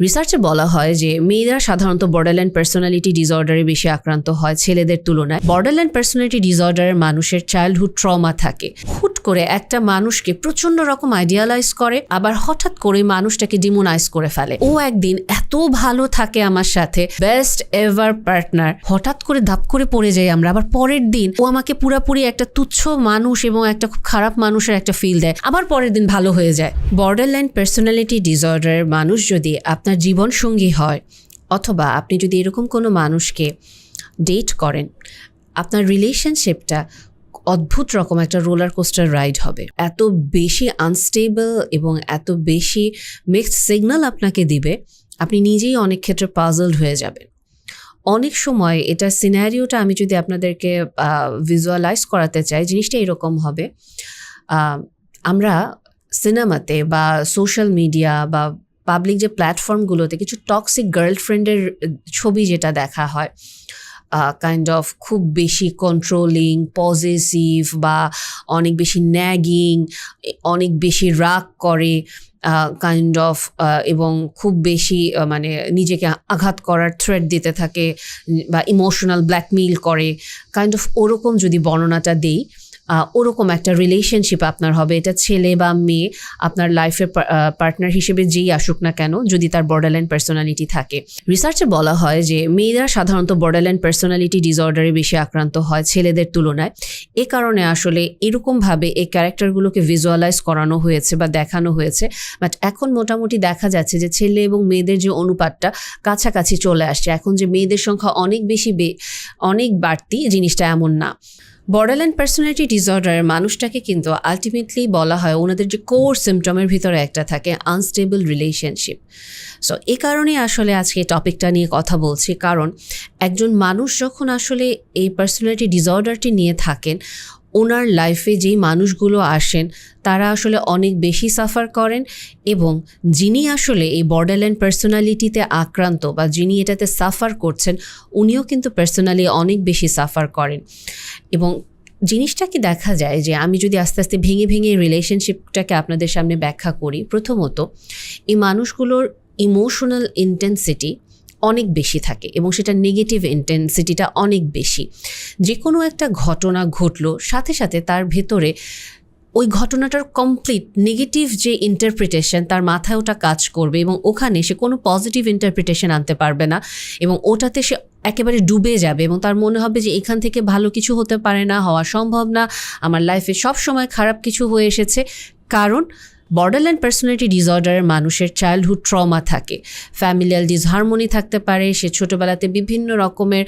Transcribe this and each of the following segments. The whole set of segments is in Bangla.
রিসার্চে বলা হয় যে, মেয়েরা সাধারণত বর্ডারল্যান্ড পার্সোনালিটি ডিসঅর্ডারে বেশি আক্রান্ত হয় ছেলেদের তুলনায়। বর্ডারল্যান্ড পার্সোনালিটি ডিসঅর্ডারের মানুষের চাইল্ডহুড ট্রমা থাকে। হুট করে একটা মানুষকে প্রচণ্ড রকম আইডিয়ালাইজ করে, আবার হঠাৎ করে মানুষটাকে ডিমোনাইজ করে ফেলে। ও একদিন এত ভালো থাকে আমার সাথে বেস্ট এভার পার্টনার হঠাৎ করে ধাপ করে পড়ে যাই আমরা, আবার পরের দিন ও আমাকে পুরাপুরি একটা তুচ্ছ মানুষ এবং একটা খুব খারাপ মানুষের একটা ফিল দেয়। আবার পরের দিন ভালো হয়ে যায়। বর্ডারল্যান্ড পার্সোনালিটি ডিসঅর্ডারের মানুষ যদি আপনার জীবন সঙ্গী হয়, অথবা আপনি যদি এরকম কোনো মানুষকে ডেট করেন, আপনার রিলেশনশিপটা অদ্ভুত রকম একটা রোলার কোস্টার রাইড হবে। এত বেশি আনস্টেবল এবং এত বেশি মিক্সড সিগন্যাল আপনাকে দিবে, আপনি নিজেই অনেক ক্ষেত্রে পাজলড হয়ে যাবেন। অনেক সময় এটা সিনারিওটা আমি যদি আপনাদেরকে ভিজুয়ালাইজ করাতে চাই, জিনিসটা এরকম হবে আমরা সিনেমাতে বা সোশ্যাল মিডিয়া বা পাবলিক যে প্ল্যাটফর্মগুলোতে কিছু টক্সিক গার্লফ্রেন্ডের ছবি যেটা দেখা হয় কাইন্ড অফ খুব বেশি কন্ট্রোলিং পজিটিভ বা অনেক বেশি ন্যাগিং অনেক বেশি রাগ করে কাইন্ড অফ এবং খুব বেশি মানে নিজেকে আঘাত করার থ্রেড দিতে থাকে, বা ইমোশনাল ব্ল্যাকমেইল করে কাইন্ড অফ ওরকম যদি বর্ণনাটা দেই ওরকম একটা রিলেশনশিপ আপনার হবে। এটা ছেলে বা মেয়ে, আপনার লাইফের পার্টনার হিসেবে যেই আসুক না কেন, যদি তার বর্ডারল্যান্ড পার্সোনালিটি থাকে। রিসার্চে বলা হয় যে, মেয়েরা সাধারণত বর্ডারল্যান্ড পার্সোনালিটি ডিসঅর্ডারে বেশি আক্রান্ত হয় ছেলেদের তুলনায়। এ কারণে আসলে এরকমভাবে এই ক্যারেক্টারগুলোকে ভিজুয়ালাইজ করানো হয়েছে বা দেখানো হয়েছে। বাট এখন মোটামুটি দেখা যাচ্ছে যে, ছেলে এবং মেয়েদের যে অনুপাতটা কাছাকাছি চলে আসছে। এখন যে মেয়েদের সংখ্যা অনেক বেশি অনেক বাড়তি, জিনিসটা এমন না। বর্ডারল্যান্ড পার্সোনালিটি ডিসঅর্ডারের মানুষটাকে কিন্তু আলটিমেটলি বলা হয় ওনাদের যে কোর সিমটমের ভিতরে একটা থাকে আনস্টেবল রিলেশনশিপ সো এ কারণে আসলে আজকে টপিকটা নিয়ে কথা বলছি। কারণ একজন মানুষ যখন আসলে এই পার্সোনালিটি ডিসঅর্ডারটি নিয়ে থাকেন ওনার লাইফে যেই মানুষগুলো আসেন, তারা আসলে অনেক বেশি সাফার করেন এবং যিনি আসলে এই বর্ডারল্যান্ড পার্সোনালিটিতে আক্রান্ত বা যিনি এটাতে সাফার করছেন, উনিও কিন্তু পার্সোনালি অনেক বেশি সাফার করেন। এবং জিনিসটা কি দেখা যায় যে আমি যদি আস্তে আস্তে ভেঙে ভেঙে রিলেশনশিপটাকে আপনাদের সামনে ব্যাখ্যা করি, প্রথমত, এই মানুষগুলোর ইমোশনাল ইন্টেন্সিটি অনেক বেশি থাকে এবং সেটা নেগেটিভ ইন্টেন্সিটিটা অনেক বেশি। যে কোনো একটা ঘটনা ঘটলো, সাথে সাথে তার ভেতরে ওই ঘটনাটার কমপ্লিট নেগেটিভ যে ইন্টারপ্রিটেশন তার মাথায় ওটা কাজ করবে এবং ওখানে সে কোনো পজিটিভ ইন্টারপ্রিটেশন আনতে পারবে না এবং ওটাতে সে একেবারে ডুবে যাবে এবং তার মনে হবে যে এখান থেকে ভালো কিছু হতে পারে না, হওয়া সম্ভব না। আমার লাইফে সব সময় খারাপ কিছু হয়ে এসেছে। কারণ বর্ডারল্যান্ড পার্সোনালিটি ডিসঅর্ডারের মানুষের চাইল্ডহুড ট্রমা থাকে। ফ্যামিলিয়াল ডিসহারমোনি থাকতে পারে, সে ছোটোবেলাতে বিভিন্ন রকমের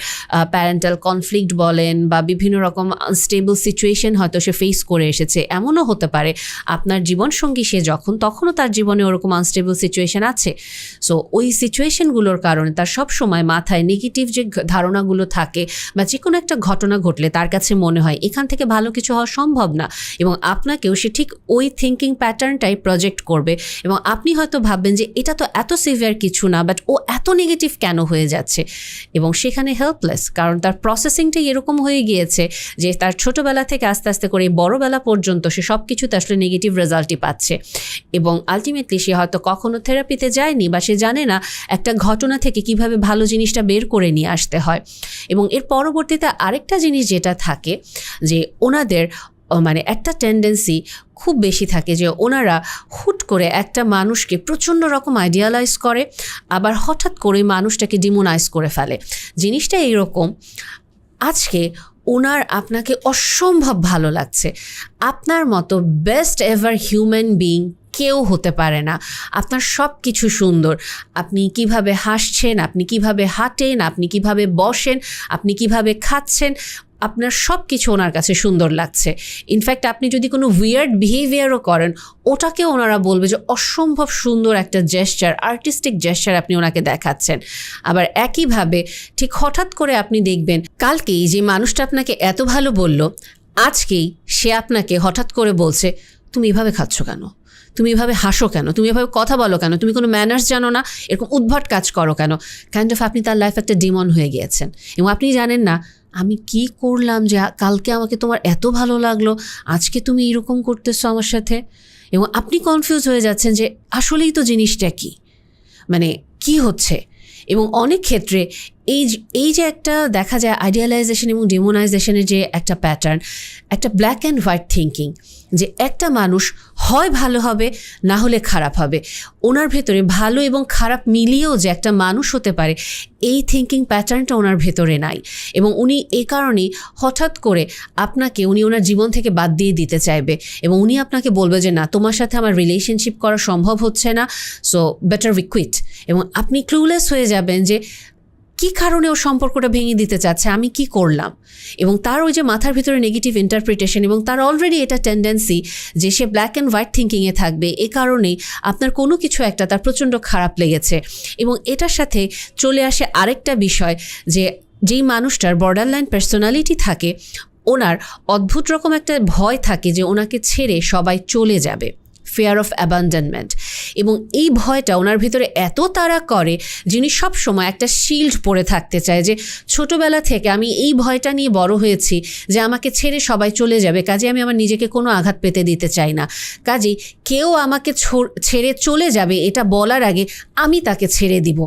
প্যারেন্টাল কনফ্লিক্ট বলেন বা বিভিন্ন রকম আনস্টেবল সিচুয়েশন হয়তো সে ফেস করে এসেছে। এমনও হতে পারে, আপনার জীবনসঙ্গী সে যখন, তখনও তার জীবনে ওরকম আনস্টেবল সিচুয়েশন আছে। সো ওই সিচুয়েশনগুলোর কারণে তার সব সময় মাথায় নেগেটিভ যে ধারণাগুলো থাকে বা যে কোনো একটা ঘটনা ঘটলে তার কাছে মনে হয়, এখান থেকে ভালো কিছু হওয়া সম্ভব না। এবং আপনাকেও সে ঠিক ওই থিঙ্কিং প্যাটার্নটাই প্রজেক্ট করবে। এবং আপনি হয়তো ভাববেন যে এটা তো এত সিভিয়ার কিছু না বাট ও এত নেগেটিভ কেন হয়ে যাচ্ছে? এবং সেখানে হেল্পলেস কারণ তার প্রসেসিংটাই এরকম হয়ে গিয়েছে যে তার ছোটোবেলা থেকে আস্তে আস্তে করে বড়বেলা পর্যন্ত সে সব কিছুতে আসলে নেগেটিভ রেজাল্টই পাচ্ছে। এবং আলটিমেটলি সে হয়তো কখনো থেরাপিতে যায়নি বা সে জানে না একটা ঘটনা থেকে কীভাবে ভালো জিনিসটা বের করে নিয়ে আসতে হয়। এবং এর পরবর্তীতে আরেকটা জিনিস যেটা থাকে যে ওনাদের মানে একটা টেন্ডেন্সি খুব বেশি থাকে যে ওনারা হুট করে একটা মানুষকে প্রচণ্ড রকম আইডিয়ালাইজ করে, আবার হঠাৎ করে মানুষটাকে ডিমোনাইজ করে ফেলে। জিনিসটা এইরকম, আজকে ওনার আপনাকে অসম্ভব ভালো লাগছে। আপনার মতো বেস্ট এভার হিউম্যান বিং কেউ হতে পারে না। আপনার সব কিছু সুন্দর। আপনি কীভাবে হাসছেন, আপনি কীভাবে হাঁটেন, আপনি কীভাবে বসেন, আপনি কীভাবে খাচ্ছেন আপনার সব কিছু ওনার কাছে সুন্দর লাগছে। ইনফ্যাক্ট আপনি যদি কোনো উইয়ার্ড বিহেভিয়ারও করেন, ওটাকে ওনারা বলবে যে অসম্ভব সুন্দর একটা জেস্চার আর্টিস্টিক জেস্চার আপনি ওনাকে দেখাচ্ছেন। আবার একইভাবে ঠিক হঠাৎ করে আপনি দেখবেন, কালকেই যে মানুষটা আপনাকে এত ভালো বলল, আজকেই সে আপনাকে হঠাৎ করে বলছে, তুমি এভাবে খাচ্ছ কেন? তুমি এভাবে হাসো কেন? তুমি এভাবে কথা বলো কেন? তুমি কোনো ম্যানার্স জানো না, এরকম উদ্ভট কাজ করো কেন? কাইন্ড অফ আপনি তার লাইফ একটা ডিমন হয়ে গিয়েছেন। এবং আপনি জানেন না, আমি কি করলাম যে কালকে আমাকে তোমার এত ভালো লাগল, আজকে তুমি এরকম করতেছো আমার সাথে? এবং আপনি কনফিউজ হয়ে যাচ্ছেন যে আসলেই তো জিনিসটা কি? মানে কি হচ্ছে? এবং অনেক ক্ষেত্রে এই এই যে একটা দেখা যায় আইডিয়ালাইজেশন এবং ডিমোনাইজেশনের যে একটা প্যাটার্ন একটা ব্ল্যাক অ্যান্ড হোয়াইট থিঙ্কিং যে একটা মানুষ হয় ভালো হবে, না হলে খারাপ হবে। ওনার ভেতরে ভালো এবং খারাপ মিলিয়েও যে একটা মানুষ হতে পারে, এই থিঙ্কিং প্যাটার্নটা ওনার ভেতরে নাই। এবং উনি এই কারণেই হঠাৎ করে আপনাকে উনি ওনার জীবন থেকে বাদ দিয়ে দিতে চাইবে এবং উনি আপনাকে বলবে যে, না, তোমার সাথে আমার রিলেশনশিপ করা সম্ভব হচ্ছে না সো বেটার উই কুইট এবং আপনি ক্লুলেস হয়ে যাবেন যে কি কারণে ও সম্পর্কটা ভেঙে দিতে চাচ্ছে? আমি কি করলাম? এবং তার ওই যে মাথার ভিতরে নেগেটিভ ইন্টারপ্রিটেশন এবং তার অলরেডি এটা টেন্ডেন্সি যে সে ব্ল্যাক অ্যান্ড হোয়াইট থিঙ্কিংয়ে থাকবে, এ কারণেই আপনার কোনো কিছু একটা তার প্রচণ্ড খারাপ লেগেছে। এবং এটার সাথে চলে আসে আরেকটা বিষয় যে যেই মানুষটার বর্ডার লাইন পার্সোনালিটি থাকে, ওনার অদ্ভুত রকম একটা ভয় থাকে যে ওনাকে ছেড়ে সবাই চলে যাবে। ফেয়ার অফ অ্যাবান্ডনমেন্ট এবং এই ভয়টা ওনার ভিতরে এত তাড়া করে যিনি সব সময় একটা শিল্ড পরে থাকতে চায় যে, ছোটবেলা থেকে আমি এই ভয়টা নিয়ে বড় হয়েছি যে, আমাকে ছেড়ে সবাই চলে যাবে। কাজে আমি আমার নিজেকে কোনো আঘাত পেতে দিতে চাই না। কাজেই কেউ আমাকে ছেড়ে চলে যাবে এটা বলার আগে আমি তাকে ছেড়ে দিব।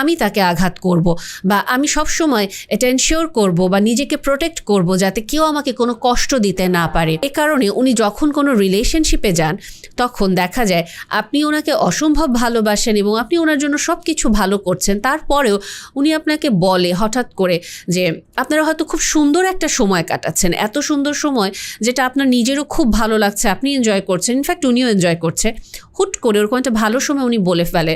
আমি তাকে আঘাত করব বা আমি সব সময় এটা এনশিওর করব বা নিজেকে প্রোটেক্ট করব যাতে কেউ আমাকে কোনো কষ্ট দিতে না পারে। এ কারণে উনি যখন কোনো রিলেশনশিপে যান তখন দেখা যায় আপনি ওনাকে অসম্ভব ভালোবাসেন এবং আপনি ওনার জন্য সব কিছু ভালো করছেন, তারপরেও উনি আপনাকে বলে হঠাৎ করে যে আপনারা হয়তো খুব সুন্দর একটা সময় কাটাচ্ছেন। এত সুন্দর সময় যেটা আপনার নিজেরও খুব ভালো লাগছে, আপনি এনজয় করছেন। ইনফ্যাক্ট উনিও এনজয় করছে। হুট করে ওরকম একটা ভালো সময় উনি বলে ফেলে।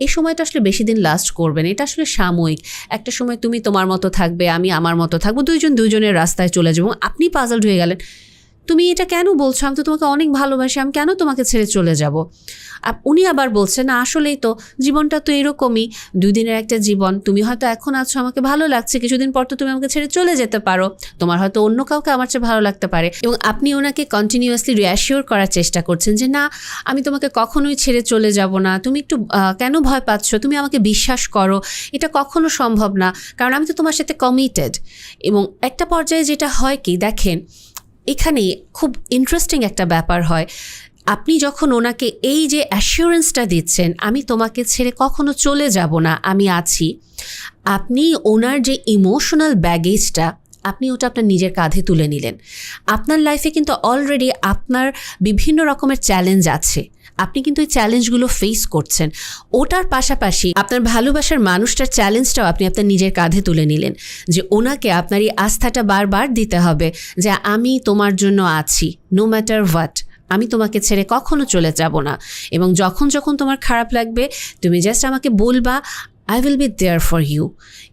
এই সময়টা আসলে বেশি দিন লাস্ট করবে না। এটা আসলে সাময়িক। একটা সময় তুমি তোমার মতো থাকবে, আমি আমার মতো থাকব, দুইজন দুইজনের রাস্তায় চলে যাব। আপনি পাজলড হয়ে গেলেন। তুমি এটা কেন বলছো? আমি তো তোমাকে অনেক ভালোবাসি, আমি কেন তোমাকে ছেড়ে চলে যাব? উনি আবার বলছে, না, আসলেই তো, জীবনটা তো এরকমই। দুই দিনের একটা জীবন, তুমি হয়তো এখন আছো, আমাকে ভালো লাগছে, কিছুদিন পর তো তুমি আমাকে ছেড়ে চলে যেতে পারো। তোমার হয়তো অন্য কাউকে আমার চেয়ে ভালো লাগতে পারে। এবং আপনি ওনাকে কন্টিনিউয়াসলি রিঅ্যাসিওর করার চেষ্টা করছেন যে, না, আমি তোমাকে কখনোই ছেড়ে চলে যাব না। তুমি একটু কেন ভয় পাচ্ছ? তুমি আমাকে বিশ্বাস করো। এটা কখনো সম্ভব না, কারণ আমি তো তোমার সাথে কমিটেড এবং একটা পর্যায়ে যেটা হয় কি, দেখেন এখানে খুব ইন্টারেস্টিং একটা ব্যাপার হয়। আপনি যখন ওনাকে এই যে অ্যাসিওরেন্সটা দিচ্ছেন, আমি তোমাকে ছেড়ে কখনো চলে যাব না, আমি আছি। আপনি ওনার যে ইমোশনাল ব্যাগেজটা আপনি ওটা আপনার নিজের কাঁধে তুলে নিলেন। আপনার লাইফে কিন্তু অলরেডি আপনার বিভিন্ন রকমের চ্যালেঞ্জ আছে। আপনি কিন্তু এই চ্যালেঞ্জগুলো ফেস করছেন। ওটার পাশাপাশি আপনার ভালোবাসার মানুষটার চ্যালেঞ্জটাও আপনি আপনার নিজের কাঁধে তুলে নিলেন যে ওনাকে আপনার এই আস্থাটা বারবার দিতে হবে যে আমি তোমার জন্য আছি নো ম্যাটার হোয়াট আমি তোমাকে ছেড়ে কখনো চলে যাব না। এবং যখন যখন তোমার খারাপ লাগবে, তুমি জাস্ট আমাকে বলবা I will be there for you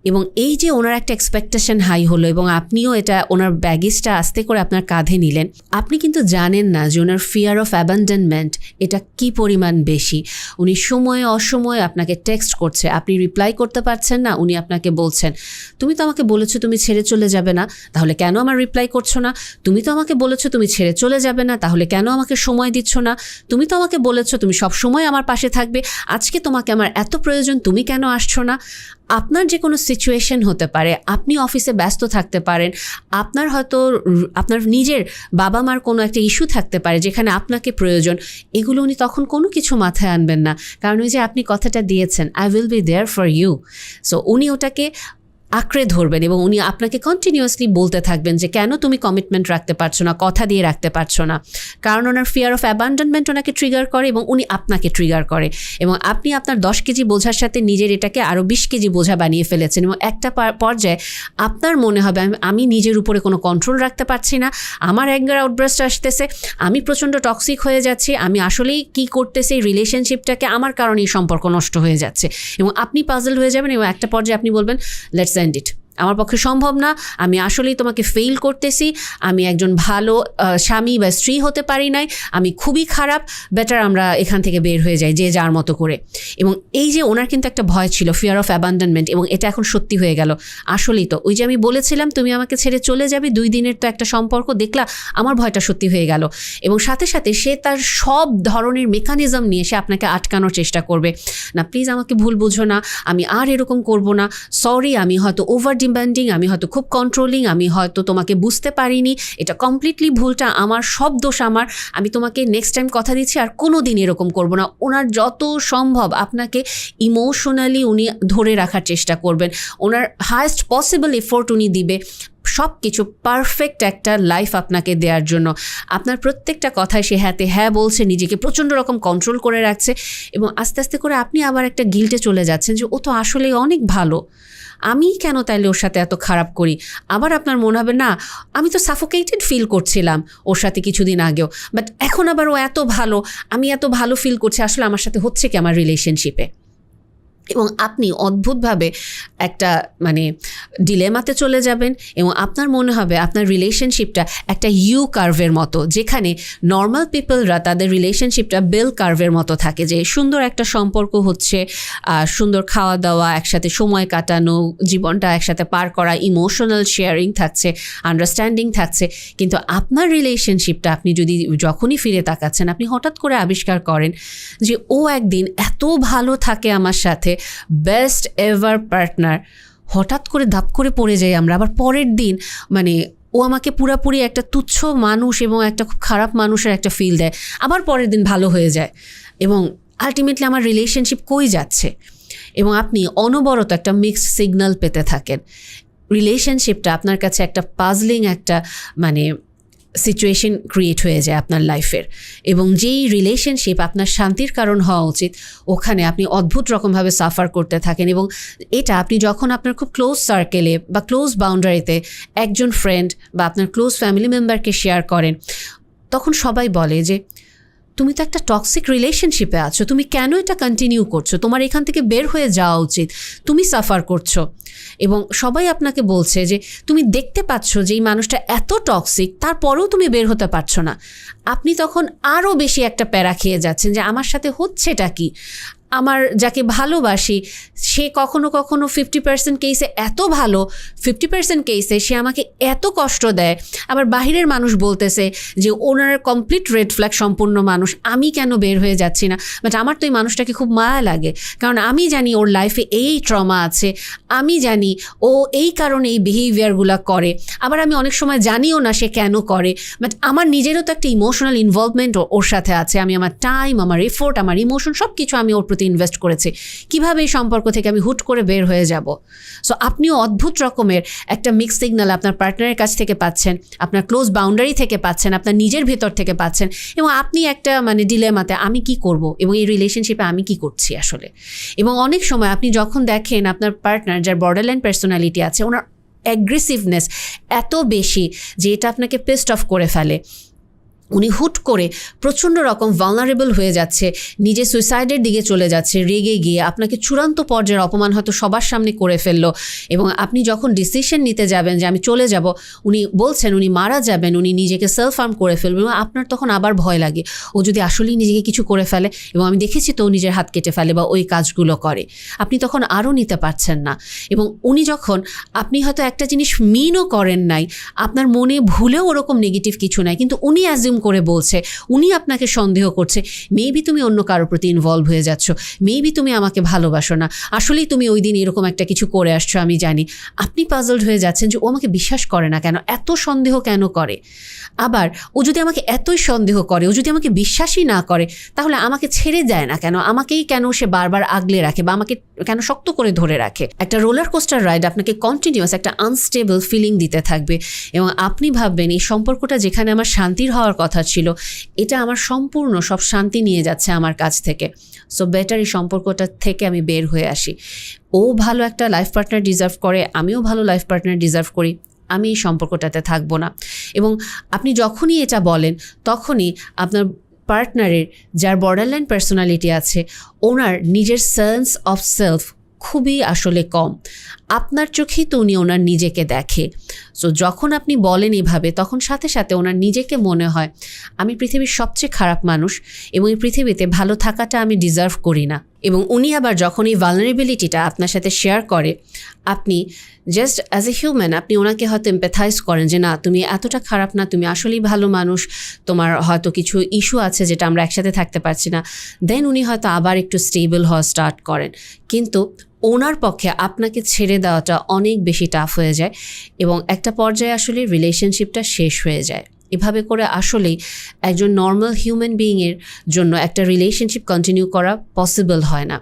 এবং এই যে ওনার একটা এক্সপেকটেশন হাই হলো এবং আপনিও এটা ওনার ব্যাগেজটা আস্তে করে আপনার কাঁধে নিলেন, আপনি কিন্তু জানেন না যে ওনার ফিয়ার অফ অ্যাবান্ডনমেন্ট এটা কি পরিমাণ বেশি। উনি সময়ে অসময়ে আপনাকে টেক্সট করছে, আপনি রিপ্লাই করতে পারছেন না, উনি আপনাকে বলছেন, তুমি তো আমাকে বলেছ তুমি ছেড়ে চলে যাবে না, তাহলে কেন আমার রিপ্লাই করছ না? তুমি তো আমাকে বলেছ তুমি ছেড়ে চলে যাবে না, তাহলে কেন আমাকে সময় দিচ্ছ না? তুমি তো আমাকে বলেছ তুমি সব সময় আমার পাশে থাকবে, আজকে তোমাকে আমার এত প্রয়োজন, তুমি কেন আসছো না, আপনার যে কোনো সিচুয়েশন হতে পারে, আপনি অফিসে ব্যস্ত থাকতে পারেন, আপনার হয়তো আপনার নিজের বাবা মার কোনো একটা ইস্যু থাকতে পারে যেখানে আপনাকে প্রয়োজন, এগুলো উনি তখন কোনো কিছু মাথায় আনবেন না। কারণ ওই যে আপনি কথাটা দিয়েছেন I will be there for you so উনি ওটাকে আঁকড়ে ধরবেন এবং উনি আপনাকে কন্টিনিউয়াসলি বলতে থাকবেন যে, কেন তুমি কমিটমেন্ট রাখতে পারছ না? কথা দিয়ে রাখতে পারছ না? কারণ ওনার ফিয়ার অফ অ্যাবান্ডনমেন্ট ওনাকে ট্রিগার করে এবং উনি আপনাকে ট্রিগার করে। এবং আপনি আপনার দশ কেজি বোঝার সাথে নিজের এটাকে আরও বিশ কেজি বোঝা বানিয়ে ফেলেছেন এবং একটা পার- পর্যায়ে আপনার মনে হবে, আমি- আমি নিজের উপরে কোনো কন্ট্রোল রাখতে পারছি না। আমার অ্যাঙ্গার আউটব্রাস্ট আসতেছে। আমি প্রচণ্ড টক্সিক হয়ে যাচ্ছি। আমি আসলেই কি করতেছি? এই রিলেশনশিপটাকে আমার কারণেই সম্পর্ক নষ্ট হয়ে যাচ্ছে। এবং আপনি পাজল হয়ে যাবেন এবং একটা পর্যায়ে আপনি বলবেন লেটস blend it. আমার পক্ষে সম্ভব না, আমি আসলেই তোমাকে ফেল করতেছি, আমি একজন ভালো স্বামী বা স্ত্রী হতে পারি নাই, আমি খুবই খারাপ বেটার আমরা এখান থেকে বের হয়ে যাই যে যার মতো করে। এবং এই যে ওনার কিন্তু একটা ভয় ছিল ফিয়ার অফ অ্যাবান্ডনমেন্ট এবং এটা এখন সত্যি হয়ে গেল। আসলেই তো, ওই যে আমি বলেছিলাম, তুমি আমাকে ছেড়ে চলে যাবে, দুই দিনের তো একটা সম্পর্ক, দেখলা আমার ভয়টা সত্যি হয়ে গেল। এবং সাথে সাথে সে তার সব ধরনের মেকানিজম নিয়ে সে আপনাকে আটকানোর চেষ্টা করবে। না প্লিজ আমাকে ভুল বুঝো না, আমি আর এরকম করব না সরি আমি হয়তো ওভার ডিমান্ডিং আমি হয়তো খুব কন্ট্রোলিং আমি হয়তো তোমাকে বুঝতে পারিনি। এটা কমপ্লিটলি ভুলটা, আমার সব দোষ আমার। আমি তোমাকে নেক্সট টাইম কথা দিচ্ছি আর কোনো দিন এরকম করব না। ওনার যত সম্ভব আপনাকে ইমোশনালি উনি ধরে রাখার চেষ্টা করবেন। ওনার হায়েস্ট পসিবল এফোর্ট উনি দিবে। সব কিছু পারফেক্ট একটা লাইফ আপনাকে দেওয়ার জন্য। আপনার প্রত্যেকটা কথায় সে হ্যাঁতে হ্যাঁ বলছে, নিজেকে প্রচণ্ড রকম কন্ট্রোল করে রাখছে এবং আস্তে আস্তে করে আপনি আবার একটা গিল্টে চলে যাচ্ছেন যে, ও তো আসলে অনেক ভালো। আমি কেন তাইলে ওর সাথে এত খারাপ করি? আবার আপনার মনে হবে, না, আমি তো সাফোকেটেড ফিল করছিলাম ওর সাথে কিছুদিন আগেও। বাট এখন আবার ও এত ভালো, আমি এত ভালো ফিল করছি, আসলে আমার সাথে হচ্ছে কি আমার রিলেশনশিপে এবং আপনি অদ্ভুতভাবে একটা মানে ডিলেমাতে চলে যাবেন এবং আপনার মনে হবে আপনার রিলেশনশিপটা একটা ইউ কার্ভের মতো, যেখানে নর্মাল পিপলরা তাদের রিলেশনশিপটা বেল কার্ভের মতো থাকে, যে সুন্দর একটা সম্পর্ক হচ্ছে সুন্দর খাওয়া দাওয়া একসাথে সময় কাটানো, জীবনটা একসাথে পার করা ইমোশনাল শেয়ারিং থাকছে আন্ডারস্ট্যান্ডিং থাকছে, কিন্তু আপনার রিলেশনশিপটা আপনি যদি যখনই ফিরে তাকাচ্ছেন, আপনি হঠাৎ করে আবিষ্কার করেন যে, ও একদিন এত ভালো থাকে আমার সাথে বেস্ট এভার পার্টনার হঠাৎ করে ধাপ করে পড়ে যাই আমরা। আবার পরের দিন মানে ও আমাকে পুরাপুরি একটা তুচ্ছ মানুষ এবং একটা খুব খারাপ মানুষের একটা ফিল দেয়। আবার পরের দিন ভালো হয়ে যায়। এবং আলটিমেটলি আমার রিলেশনশিপ কই যাচ্ছে? এবং আপনি অনবরত একটা মিক্সড সিগন্যাল পেতে থাকেন। রিলেশনশিপটা আপনার কাছে একটা পাজলিং একটা মানে সিচুয়েশন ক্রিয়েট হয়ে যায় আপনার লাইফের এবং যেই রিলেশনশিপ আপনার শান্তির কারণ হওয়া উচিত, ওখানে আপনি অদ্ভুত রকমভাবে সাফার করতে থাকেন এবং এটা আপনি যখন আপনার খুব ক্লোজ সার্কেলে বা ক্লোজ বাউন্ডারিতে একজন ফ্রেন্ড বা আপনার ক্লোজ ফ্যামিলি মেম্বারকে শেয়ার করেন, তখন সবাই বলে যে তুমি তো একটা টক্সিক রিলেশনশিপে আছো, তুমি কেন এটা কন্টিনিউ করছ? তোমার এখান থেকে বের হয়ে যাওয়া উচিত, তুমি সাফার করছ। এবং সবাই আপনাকে বলছে যে, তুমি দেখতে পাচ্ছ যে এই মানুষটা এত টক্সিক তারপরেও তুমি বের হতে পারছ না। আপনি তখন আরও বেশি একটা প্যারা খেয়ে যাচ্ছেন যে, আমার সাথে হচ্ছেটা কি? আমার যাকে ভালোবাসি, সে কখনো কখনো ফিফটি পার্সেন্ট কেসে এত ভালো ফিফটি পার্সেন্ট কেসে সে আমাকে এত কষ্ট দেয়। আবার বাহিরের মানুষ বলতেছে যে, ওনার কমপ্লিট রেড ফ্ল্যাগ সম্পূর্ণ মানুষ, আমি কেন বের হয়ে যাচ্ছি না? বাট আমার তো এই মানুষটাকে খুব মায়া লাগে। কারণ আমি জানি ওর লাইফে এই ট্রমা আছে, আমি জানি ও এই কারণে এই বিহেভিয়ারগুলো করে। আবার আমি অনেক সময় জানিও না সে কেন করে। বাট আমার নিজেরও তো একটা ইমোশনাল ইনভলভমেন্ট ওর সাথে আছে। আমি আমার টাইম আমার এফোর্ট আমার ইমোশন সব কিছু আমি ওর প্রতি ইনভেস্ট করেছি। কীভাবে এই সম্পর্ক থেকে আমি হুট করে বের হয়ে যাব? সো আপনিও অদ্ভুত রকমের একটা মিক্স সিগন্যাল আপনার পার্টনারের কাছ থেকে পাচ্ছেন, আপনার ক্লোজ বাউন্ডারি থেকে পাচ্ছেন, আপনার নিজের ভেতর থেকে পাচ্ছেন এবং আপনি একটা মানে ডিলেমাতে আমি কি করব এবং এই রিলেশনশিপে আমি কি করছি আসলে? এবং অনেক সময় আপনি যখন দেখেন আপনার পার্টনার যার বর্ডারল্যান্ড পার্সোনালিটি আছে, ওনার অ্যাগ্রেসিভনেস এত বেশি যে এটা আপনাকে পেস্ট অফ করে ফেলে। উনি হুট করে প্রচণ্ড রকম ভালনারেবল হয়ে যাচ্ছে, নিজে সুইসাইডের দিকে চলে যাচ্ছে, রেগে গিয়ে আপনাকে চূড়ান্ত পর্যায়ের অপমান হয়তো সবার সামনে করে ফেলল এবং আপনি যখন ডিসিশন নিতে যাবেন যে আমি চলে যাব, উনি বলছেন উনি মারা যাবেন, উনি নিজেকে সেলফ হার্ম করে ফেলবেন আপনার তখন আবার ভয় লাগে, ও যদি আসলেই নিজেকে কিছু করে ফেলে এবং আমি দেখেছি তো নিজের হাত কেটে ফেলে বা ওই কাজগুলো করে, আপনি তখন আরও নিতে পারছেন না এবং উনি যখন আপনি হয়তো একটা জিনিস মিনও করেন নাই, আপনার মনে ভুলেও ওরকম নেগেটিভ কিছু নাই, কিন্তু উনি অ্যাজিউম করে বলছে, উনি আপনাকে সন্দেহ করছে মেবি তুমি অন্য কারোর প্রতি ইনভলভ হয়ে যাচ্ছ মেবি তুমি আমাকে ভালোবাসো না। আসলেই তুমি ওই দিন এরকম একটা কিছু করে আসছো, আমি জানি। আপনি পাজলড হয়ে যাচ্ছেন যে ও আমাকে বিশ্বাস করে না কেন, এত সন্দেহ কেন করে? আবার ও যদি আমাকে এতই সন্দেহ করে, ও যদি আমাকে বিশ্বাসই না করে, তাহলে আমাকে ছেড়ে যায় না কেন? আমাকেই কেন সে বারবার আগলে রাখে বা আমাকে কেন শক্ত করে ধরে রাখে? একটা রোলার কোস্টার রাইড আপনাকে কন্টিনিউয়াস একটা আনস্টেবল ফিলিং দিতে থাকবে। এবং আপনি ভাববেন, এই সম্পর্কটা যেখানে আমার শান্তির হওয়ার কথা ছিল। এটা আমার সম্পূর্ণ সব শান্তি নিয়ে যাচ্ছে আমার কাছ থেকে। সো বেটার এই সম্পর্কটা থেকে আমি বের হয়ে আসি। ও ভালো একটা লাইফ পার্টনার ডিজার্ভ করে, আমিও ভালো লাইফ পার্টনার ডিজার্ভ করি। আমি এই সম্পর্কটাতে থাকব না। এবং আপনি যখনই এটা বলেন, তখনই আপনার পার্টনারের যার বর্ডারল্যান্ড পার্সোনালিটি আছে, ওনার নিজের সেন্স অফ সেলফ খুবই আসলে কম। আপনার চোখেই তো উনি ওনার নিজেকে দেখে। সো যখন আপনি বলেন এভাবে, তখন সাথে সাথে ওনার নিজেকে মনে হয়, আমি পৃথিবীর সবচেয়ে খারাপ মানুষ এবং এই পৃথিবীতে ভালো থাকাটা আমি ডিজার্ভ করি না। এবং উনি আবার যখন এই ভালনারেবিলিটিটা আপনার সাথে শেয়ার করে, আপনি জাস্ট অ্যাজ এ হিউম্যান আপনি ওনাকে হয়তো এম্প্যাথাইজ করেন যে, না, তুমি এতটা খারাপ না, তুমি আসলেই ভালো মানুষ, তোমার হয়তো কিছু ইস্যু আছে যেটা আমরা একসাথে থাকতে পারছি না। দেন উনি হয়তো আবার একটু স্টেবল হওয়া স্টার্ট করেন। কিন্তু ওনার পক্ষে আপনাকে ছেড়ে দেওয়াটা অনেক বেশি টাফ হয়ে যায় এবং একটা পর্যায়ে আসলে রিলেশনশিপটা শেষ হয়ে যায়। এভাবে করে আসলেই একজন নর্মাল হিউম্যান বিইংয়ের জন্য একটা রিলেশনশিপ কন্টিনিউ করা পসিবল হয় না।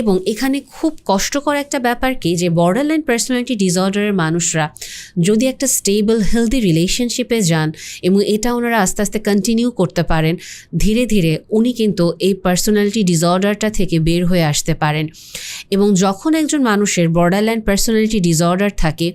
এবং এখানে খুব কষ্টকর একটা ব্যাপার কি যে বর্ডার লাইন পার্সোনালিটি ডিসঅর্ডারের মানুষরা যদি একটা স্টেবল হেলদি রিলেশনশিপে যান এবং এটা ওনারা আস্তে আস্তে কন্টিনিউ করতে পারেন, ধীরে ধীরে উনি কিন্তু এই পার্সোনালিটি ডিসঅর্ডারটা থেকে বের হয়ে আসতে পারেন। এবং যখন একজন মানুষের বর্ডার লাইন পার্সোনালিটি ডিসঅর্ডার থাকে,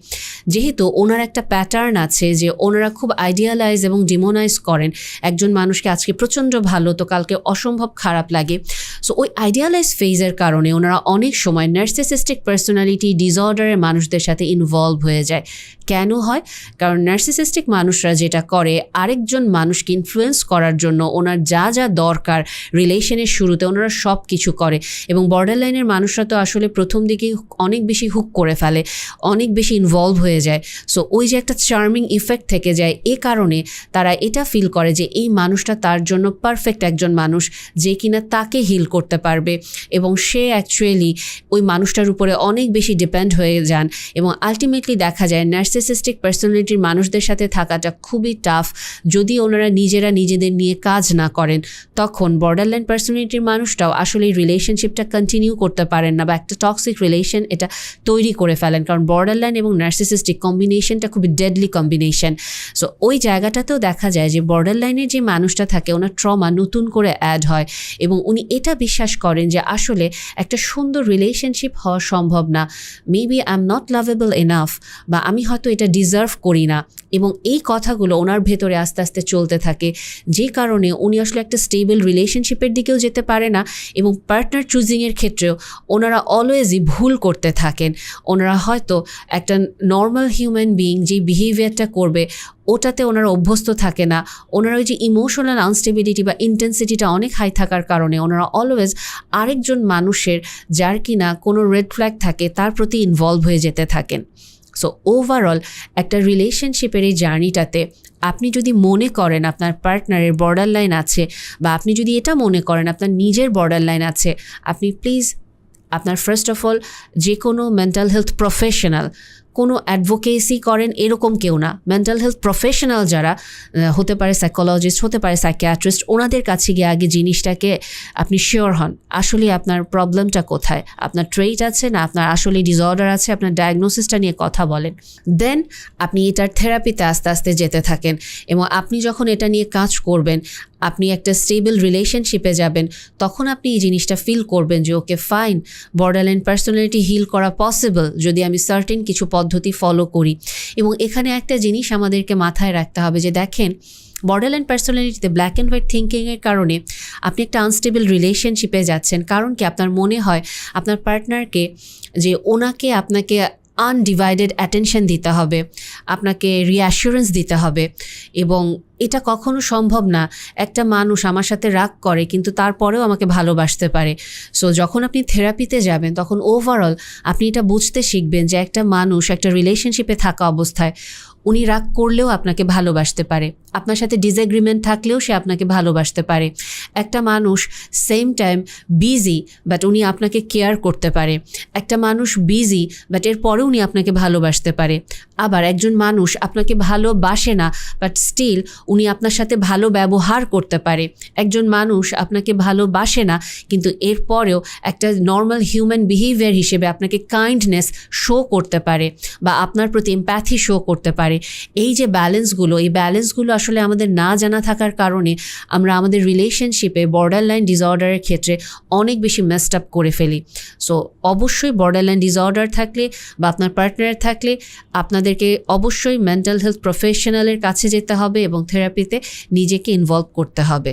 যেহেতু ওনার একটা প্যাটার্ন আছে যে ওনারা খুব আইডিয়ালাইজ এবং ডিমোনাইজ করেন। একজন মানুষকে আজকে প্রচণ্ড ভালো, তো কালকে অসম্ভব খারাপ লাগে। সো ওই আইডিয়ালাইজ ফেজের কারণে ওনারা অনেক সময় নার্সিসিস্টিক পার্সোনালিটি ডিসঅর্ডারের মানুষদের সাথে ইনভলভ হয়ে যায়। কেন হয়? কারণ নার্সিসিস্টিক মানুষরা যেটা করে, আরেকজন মানুষকে ইনফ্লুয়েন্স করার জন্য ওনার যা যা দরকার রিলেশনের শুরুতে ওনারা সব কিছু করে। এবং বর্ডার লাইনের মানুষরা তো আসলে প্রথম দিকেই অনেক বেশি হুক করে ফেলে, অনেক বেশি ইনভলভ হয়ে যায়। সো ওই যে একটা চার্মিং ইফেক্ট থেকে যায়। এ কারণে তারা এটা ফিল করে যে এই মানুষটা তার জন্য পারফেক্ট একজন মানুষ যে কিনা তাকে হিল করতে পারবে। এবং সে অ্যাকচুয়ালি ওই মানুষটার উপরে অনেক বেশি ডিপেন্ড হয়ে যান এবং আলটিমেটলি দেখা যায় নার্সিসিস্টিক পার্সোনালিটির মানুষদের সাথে থাকাটা খুবই টাফ যদি ওনারা নিজেরা নিজেদের নিয়ে কাজ না করেন, তখন বর্ডারল্যান্ড পার্সোনালিটির মানুষটাও আসলে এই রিলেশনশিপটা কন্টিনিউ করতে পারেন না বা একটা টক্সিক রিলেশন এটা তৈরি করে ফেলেন। কারণ বর্ডারল্যান্ড এবং নার্সিসিস্টিক কম্বিনেশনটা খুবই ডেডলি কম্বিনেশন সো ওই জায়গাটাতেও দেখা যায় যে বর্ডার লাইনের যে মানুষটা থাকে, ওনার ট্রমা নতুন করে অ্যাড হয় এবং উনি এটা বিশ্বাস করেন যে আসলে একটা সুন্দর রিলেশনশিপ হওয়া সম্ভব না। Maybe I am not lovable enough বা আমি হয়তো এটা ডিজার্ভ করি না এবং এই কথাগুলো ওনার ভেতরে আস্তে আস্তে চলতে থাকে। যে কারণে উনি আসলে একটা স্টেবল রিলেশনশিপের দিকেও যেতে পারে না এবং পার্টনার চুজিংয়ের ক্ষেত্রেও ওনারা অলওয়েজই ভুল করতে থাকেন। ওনারা হয়তো একটা নর্মাল হিউম্যান বিইং যে বিহেভিয়ারটা করবে ওটাতে ওনারা অভ্যস্ত থাকে না। ওনারা ওই যে ইমোশনাল আনস্টেবিলিটি বা ইন্টেন্সিটিটা অনেক হাই থাকার কারণে ওনারা অলওয়েজ আরেকজন মানুষের যার কিনা কোনো রেড ফ্ল্যাগ থাকে, তার প্রতি ইনভলভ হয়ে যেতে থাকেন। সো ওভারঅল একটা রিলেশনশিপের এই জার্নিটাতে আপনি যদি মনে করেন আপনার পার্টনারের বর্ডার লাইন আছে বা আপনি যদি এটা মনে করেন আপনার নিজের বর্ডার লাইন আছে, আপনি প্লিজ আপনার ফার্স্ট অফ অল যে কোনো মেন্টাল হেলথ প্রফেশনাল কোনো অ্যাডভোকেসি করেন এরকম কেউ না। মেন্টাল হেলথ প্রফেশনাল যারা হতে পারে সাইকোলজিস্ট হতে পারে সাইকিয়াট্রিস্ট ওনাদের কাছে গিয়ে আগে জিনিসটাকে আপনি শিওর হন, আসলে আপনার প্রবলেমটা কোথায়? আপনার ট্রেট আছে না আপনার আসলে ডিসঅর্ডার আছে? আপনার ডায়াগনোসিসটা নিয়ে কথা বলেন। দেন আপনি এটার থেরাপিতে আস্তে আস্তে যেতে থাকেন এবং আপনি যখন এটা নিয়ে কাজ করবেন আপনি একটা স্টেবল রিলেশনশিপে যাবেন, তখন আপনি এই জিনিসটা ফিল করবেন যে okay fine borderland personality heal করা পসিবল যদি আমি সার্টেন কিছু পদ্ধতি ফলো করি। এবং এখানে একটা জিনিস আমাদেরকে মাথায় রাখতে হবে যে, দেখেন বর্ডারল্যান্ড পার্সোনালিটিতে ব্ল্যাক অ্যান্ড হোয়াইট থিঙ্কিংয়ের কারণে আপনি একটা আনস্টেবল রিলেশনশিপে যাচ্ছেন। কারণ কি? আপনার মনে হয়, আপনার পার্টনারকে যে ওনাকে আপনাকে আনডিভাইডেড অ্যাটেনশন দিতে হবে, আপনাকে রিঅ্যাসুরেন্স দিতে হবে এবং এটা কখনো সম্ভব না। একটা মানুষ আমার সাথে রাগ করে কিন্তু তারপরেও আমাকে ভালোবাসতে পারে। সো যখন আপনি থেরাপিতে যাবেন, তখন ওভারঅল আপনি এটা বুঝতে শিখবেন যে একটা মানুষ একটা রিলেশনশিপে থাকা অবস্থায়, উনি রাগ করলেও আপনাকে ভালোবাসতে পারে। আপনার সাথে ডিসএগ্রিমেন্ট থাকলেও সে আপনাকে ভালোবাসতে পারে। একটা মানুষ সেম টাইম বিজি বাট উনি আপনাকে কেয়ার করতে পারে। একটা মানুষ বিজি বাট এর পরে উনি আপনাকে ভালোবাসতে পারে। আবার একজন মানুষ আপনাকে ভালোবাসে না বাট স্টিল উনি আপনার সাথে ভালো ব্যবহার করতে পারে। একজন মানুষ আপনাকে ভালোবাসে না, কিন্তু এরপরেও একটা নর্মাল হিউম্যান বিহেভিয়ার হিসেবে আপনাকে কাইন্ডনেস শো করতে পারে, বা আপনার প্রতি এম্প্যাথি শো করতে পারে। এই যে ব্যালেন্সগুলো এই ব্যালেন্সগুলো আসলে আমাদের না জানা থাকার কারণে আমরা আমাদের রিলেশনশিপে বর্ডার লাইন ডিসঅর্ডারের ক্ষেত্রে অনেক বেশি মেসড আপ করে ফেলি। সো অবশ্যই বর্ডার লাইন ডিসঅর্ডার থাকলে বা আপনার পার্টনার থাকলে আপনাদেরকে অবশ্যই মেন্টাল হেলথ প্রফেশনালের কাছে যেতে হবে এবং থেরাপিতে নিজেকে ইনভলভ করতে হবে।